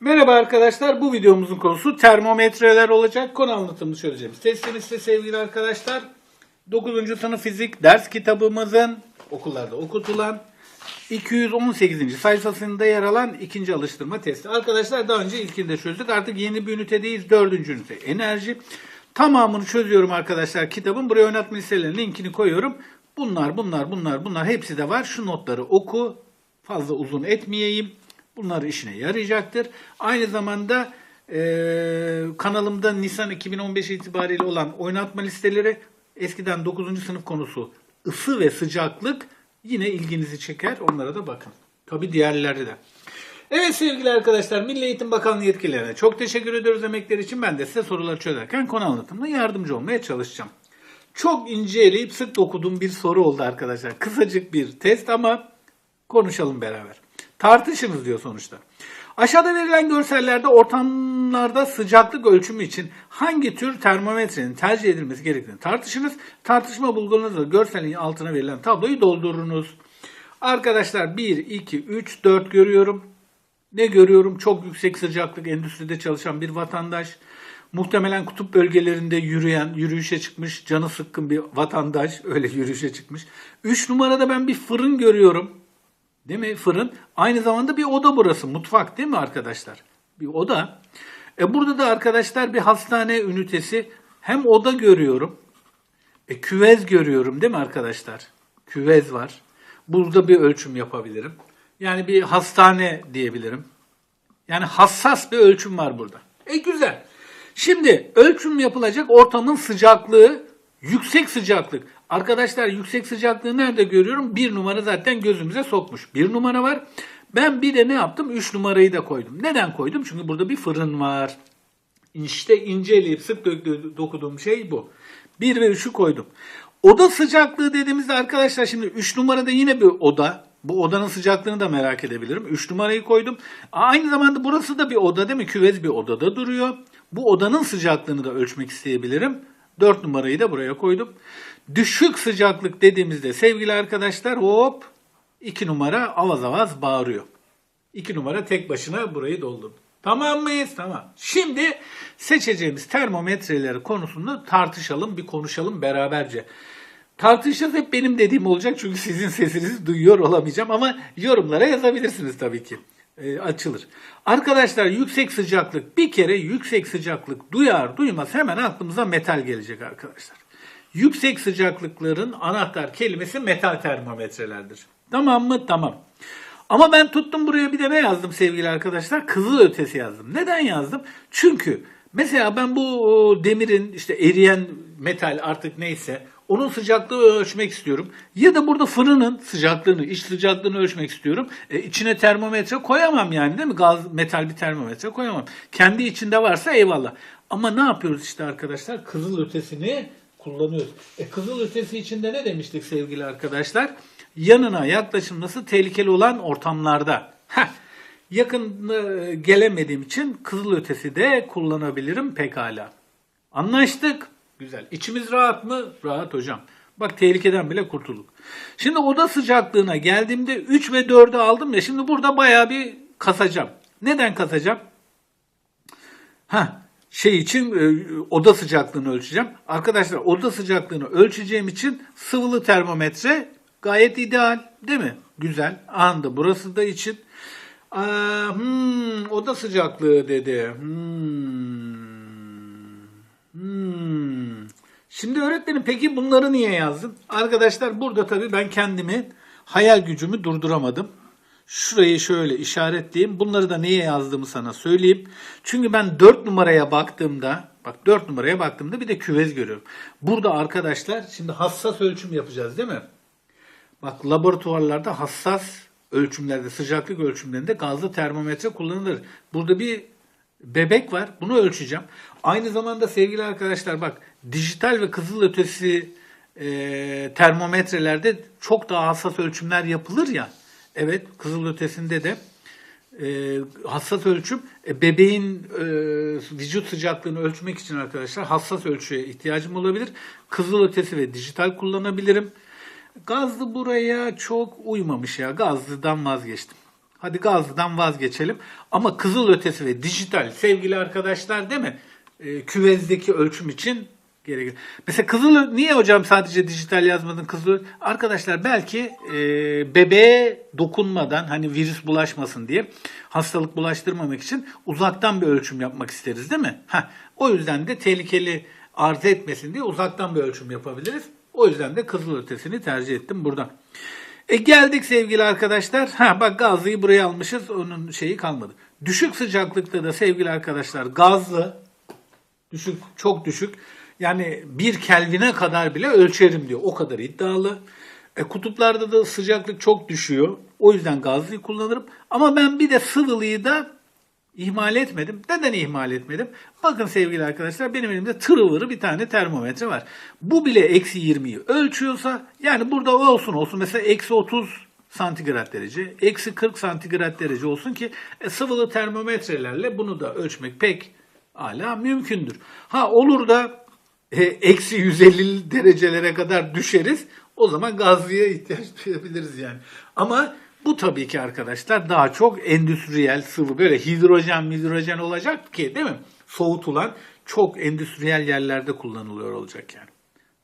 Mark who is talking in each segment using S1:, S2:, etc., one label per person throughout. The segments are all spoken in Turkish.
S1: Merhaba arkadaşlar. Bu videomuzun konusu termometreler olacak. Konu anlatımını söyleyeceğiz. Testimiz ise sevgili arkadaşlar 9. sınıf fizik ders kitabımızın okullarda okutulan 218. sayfasında yer alan ikinci alıştırma testi. Arkadaşlar daha önce ilkini de çözdük. Artık yeni bir ünitedeyiz. Dördüncü ünite enerji. Tamamını çözüyorum arkadaşlar kitabın. Buraya oynatma listelerinin linkini koyuyorum. Bunlar, bunlar, bunlar, bunlar hepsi de var. Şu notları oku. Fazla uzun etmeyeyim. Bunlar işine yarayacaktır. Aynı zamanda eee, kanalımda Nisan 2015 itibariyle olan oynatma listeleri eskiden 9. sınıf konusu ısı ve sıcaklık yine ilginizi çeker. Onlara da bakın. Tabi diğerleri de. Evet sevgili arkadaşlar Milli Eğitim Bakanlığı yetkililerine çok teşekkür ediyoruz emekleri için. Ben de size soruları çözerken konu anlatımına yardımcı olmaya çalışacağım. Çok ince eleyip sık dokuduğum bir soru oldu arkadaşlar. Kısacık bir test ama konuşalım beraber. Tartışınız diyor sonuçta. Aşağıda verilen görsellerde ortamlarda sıcaklık ölçümü için hangi tür termometrenin tercih edilmesi gerektiğini tartışınız. Tartışma bulgularınızla görselin altına verilen tabloyu doldurunuz. Arkadaşlar 1, 2, 3, 4 görüyorum. Ne görüyorum? Çok yüksek sıcaklık endüstride çalışan bir vatandaş. Muhtemelen kutup bölgelerinde yürüyen, yürüyüşe çıkmış, canı sıkkın bir vatandaş. Öyle yürüyüşe çıkmış. 3 numarada ben bir fırın görüyorum. Değil mi? Fırın. Aynı zamanda bir oda burası. Mutfak değil mi arkadaşlar? Bir oda. E burada da arkadaşlar bir hastane ünitesi. Hem oda görüyorum. E küvez görüyorum değil mi arkadaşlar? Küvez var. Burada bir ölçüm yapabilirim. Yani bir hastane diyebilirim. Yani hassas bir ölçüm var burada. E güzel. Şimdi ölçüm yapılacak ortamın sıcaklığı yüksek sıcaklık. Arkadaşlar yüksek sıcaklığı nerede görüyorum? Bir numara zaten gözümüze sokmuş. Bir numara var. Ben bir de ne yaptım? Üç numarayı da koydum. Neden koydum? Çünkü burada bir fırın var. İşte inceleyip sık dokuduğum şey bu. 1 ve 3'ü koydum. Oda sıcaklığı dediğimizde arkadaşlar şimdi 3 numarada yine bir oda. Bu odanın sıcaklığını da merak edebilirim. 3 numarayı koydum. Aynı zamanda burası da bir oda değil mi? Küvez bir odada duruyor. Bu odanın sıcaklığını da ölçmek isteyebilirim. 4 numarayı da buraya koydum. Düşük sıcaklık dediğimizde sevgili arkadaşlar hop 2 numara avaz avaz bağırıyor. 2 numara tek başına burayı doldurdu. Tamam mıyız? Tamam. Şimdi seçeceğimiz termometreleri konusunda tartışalım, bir konuşalım beraberce. Tartışacağız hep benim dediğim olacak çünkü sizin sesinizi duyuyor olamayacağım ama yorumlara yazabilirsiniz tabii ki. Ee, açılır. Arkadaşlar yüksek sıcaklık bir kere yüksek sıcaklık duyar duymaz hemen aklımıza metal gelecek arkadaşlar. Yüksek sıcaklıkların anahtar kelimesi metal termometrelerdir. Tamam mı? Tamam. Ama ben tuttum buraya bir de ne yazdım sevgili arkadaşlar? Kızıl ötesi yazdım. Neden yazdım? Çünkü mesela ben bu demirin işte eriyen metal artık neyse onun sıcaklığını ölçmek istiyorum. Ya da burada fırının sıcaklığını, iç sıcaklığını ölçmek istiyorum. E, içine termometre koyamam yani değil mi? Gaz, metal bir termometre koyamam. Kendi içinde varsa eyvallah. Ama ne yapıyoruz işte arkadaşlar? Kızıl ötesini kullanıyoruz. E, kızıl ötesi içinde ne demiştik sevgili arkadaşlar? Yanına yaklaşılması tehlikeli olan ortamlarda. Heh, yakın e, gelemediğim için kızıl ötesi de kullanabilirim pekala. Anlaştık. Güzel. İçimiz rahat mı? Rahat hocam. Bak tehlikeden bile kurtulduk. Şimdi oda sıcaklığına geldiğimde 3 ve 4'ü aldım ya şimdi burada bayağı bir kasacağım. Neden kasacağım? Ha şey için e, oda sıcaklığını ölçeceğim. Arkadaşlar oda sıcaklığını ölçeceğim için sıvılı termometre gayet ideal değil mi? Güzel. Anda burası da için. Aa, hmm, oda sıcaklığı dedi. Hmm. Hmm. Şimdi öğretmenim peki bunları niye yazdın? Arkadaşlar burada tabii ben kendimi hayal gücümü durduramadım. Şurayı şöyle işaretleyeyim. Bunları da niye yazdığımı sana söyleyeyim. Çünkü ben 4 numaraya baktığımda bak 4 numaraya baktığımda bir de küvez görüyorum. Burada arkadaşlar şimdi hassas ölçüm yapacağız değil mi? Bak laboratuvarlarda hassas ölçümlerde, sıcaklık ölçümlerinde gazlı termometre kullanılır. Burada bir bebek var. Bunu ölçeceğim. Aynı zamanda sevgili arkadaşlar bak dijital ve kızıl ötesi e, termometrelerde çok daha hassas ölçümler yapılır ya. Evet kızıl ötesinde de e, hassas ölçüm e, bebeğin e, vücut sıcaklığını ölçmek için arkadaşlar hassas ölçüye ihtiyacım olabilir. Kızıl ötesi ve dijital kullanabilirim. Gazlı buraya çok uymamış ya. Gazlıdan vazgeçtim. Hadi gazlıdan vazgeçelim. Ama kızıl ötesi ve dijital sevgili arkadaşlar değil mi? Ee, küvezdeki ölçüm için gerekli. Mesela kızıl niye hocam sadece dijital yazmadın kızıl? Arkadaşlar belki e, bebeğe dokunmadan hani virüs bulaşmasın diye hastalık bulaştırmamak için uzaktan bir ölçüm yapmak isteriz değil mi? Heh, o yüzden de tehlikeli arz etmesin diye uzaktan bir ölçüm yapabiliriz. O yüzden de kızıl ötesini tercih ettim buradan. E geldik sevgili arkadaşlar. Ha bak gazlıyı buraya almışız. Onun şeyi kalmadı. Düşük sıcaklıkta da sevgili arkadaşlar gazlı düşük çok düşük. Yani bir Kelvin'e kadar bile ölçerim diyor. O kadar iddialı. E, kutuplarda da sıcaklık çok düşüyor. O yüzden gazlıyı kullanırım. Ama ben bir de sıvılıyı da ihmal etmedim. Neden ihmal etmedim? Bakın sevgili arkadaşlar benim elimde tırıvırı bir tane termometre var. Bu bile eksi 20'yi ölçüyorsa yani burada olsun olsun mesela eksi 30 santigrat derece, eksi 40 santigrat derece olsun ki e, sıvılı termometrelerle bunu da ölçmek pek hala mümkündür. Ha olur da e, eksi 150 derecelere kadar düşeriz. O zaman gazlıya ihtiyaç duyabiliriz yani. Ama bu tabii ki arkadaşlar daha çok endüstriyel sıvı böyle hidrojen hidrojen olacak ki değil mi? Soğutulan çok endüstriyel yerlerde kullanılıyor olacak yani.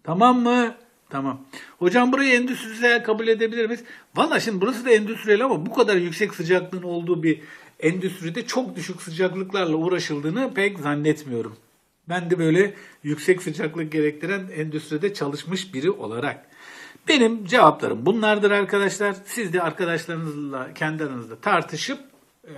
S1: Tamam mı? Tamam. Hocam burayı endüstriyel kabul edebilir miyiz? Valla şimdi burası da endüstriyel ama bu kadar yüksek sıcaklığın olduğu bir endüstride çok düşük sıcaklıklarla uğraşıldığını pek zannetmiyorum. Ben de böyle yüksek sıcaklık gerektiren endüstride çalışmış biri olarak. Benim cevaplarım bunlardır arkadaşlar. Siz de arkadaşlarınızla kendi aranızda tartışıp e,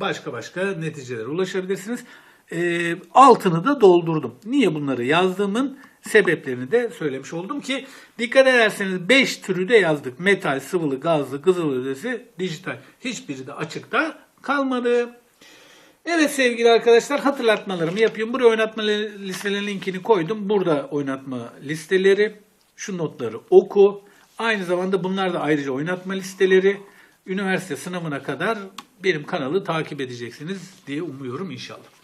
S1: başka başka neticelere ulaşabilirsiniz. E, Altını da doldurdum. Niye bunları yazdığımın sebeplerini de söylemiş oldum ki dikkat ederseniz 5 türü de yazdık. Metal, sıvılı, gazlı, kızıl ödesi, dijital. Hiçbiri de açıkta kalmadı. Evet sevgili arkadaşlar hatırlatmalarımı yapıyorum. Buraya oynatma listelerinin linkini koydum. Burada oynatma listeleri. Şu notları oku. Aynı zamanda bunlar da ayrıca oynatma listeleri. Üniversite sınavına kadar benim kanalı takip edeceksiniz diye umuyorum inşallah.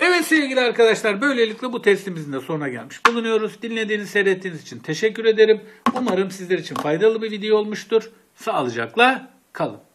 S1: Evet sevgili arkadaşlar böylelikle bu testimizin de sonuna gelmiş bulunuyoruz. Dinlediğiniz, seyrettiğiniz için teşekkür ederim. Umarım sizler için faydalı bir video olmuştur. Sağlıcakla kalın.